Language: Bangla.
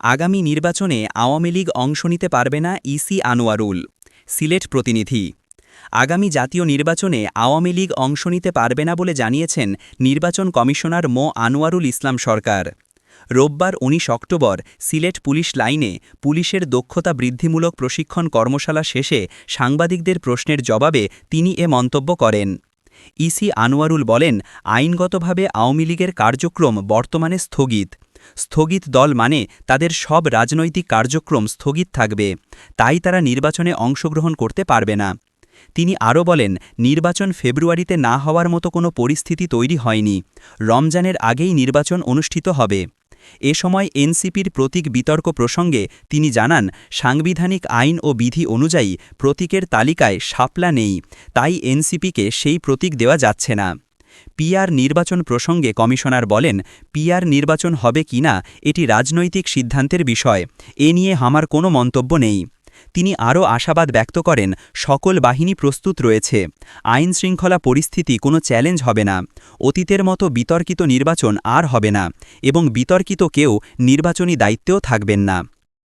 আগামী নির্বাচনে আওয়ামী লীগ অংশ নিতে পারবে না ইসি আনোয়ারুল, সিলেট প্রতিনিধি। আগামী জাতীয় নির্বাচনে আওয়ামী লীগ অংশ নিতে পারবে না বলে জানিয়েছেন নির্বাচন কমিশনার মো. আনোয়ারুল ইসলাম সরকার। রোববার ১৯ অক্টোবর সিলেট পুলিশ লাইনে পুলিশের দক্ষতা বৃদ্ধিমূলক প্রশিক্ষণ কর্মশালা শেষে সাংবাদিকদের প্রশ্নের জবাবে তিনি এ মন্তব্য করেন। ইসি আনোয়ারুল বলেন, আইনগতভাবে আওয়ামী লীগের কার্যক্রম বর্তমানে স্থগিত। স্থগিত দল মানে তাদের সব রাজনৈতিক কার্যক্রম স্থগিত থাকবে, তাই তারা নির্বাচনে অংশগ্রহণ করতে পারবে না। তিনি আরও বলেন, নির্বাচন ফেব্রুয়ারিতে না হওয়ার মতো কোনো পরিস্থিতি তৈরি হয়নি। রমজানের আগেই নির্বাচন অনুষ্ঠিত হবে। এ সময় এনসিপির প্রতীক বিতর্ক প্রসঙ্গে তিনি জানান, সাংবিধানিক আইন ও বিধি অনুযায়ী প্রতীকের তালিকায় শাপলা নেই, তাই এনসিপিকে সেই প্রতীক দেওয়া যাচ্ছে না। পিআর নির্বাচন প্রসঙ্গে কমিশনার বলেন, পিআর নির্বাচন হবে কিনা এটি রাজনৈতিক সিদ্ধান্তের বিষয়, এ নিয়ে আমার কোনো মন্তব্য নেই। তিনি আরও আশাবাদ ব্যক্ত করেন, সকল বাহিনী প্রস্তুত রয়েছে। আইন শৃঙ্খলা পরিস্থিতি কোনো চ্যালেঞ্জ হবে না। অতীতের মতো বিতর্কিত নির্বাচন আর হবে না এবং বিতর্কিত কেউ নির্বাচনী দায়িত্বেও থাকবেন না।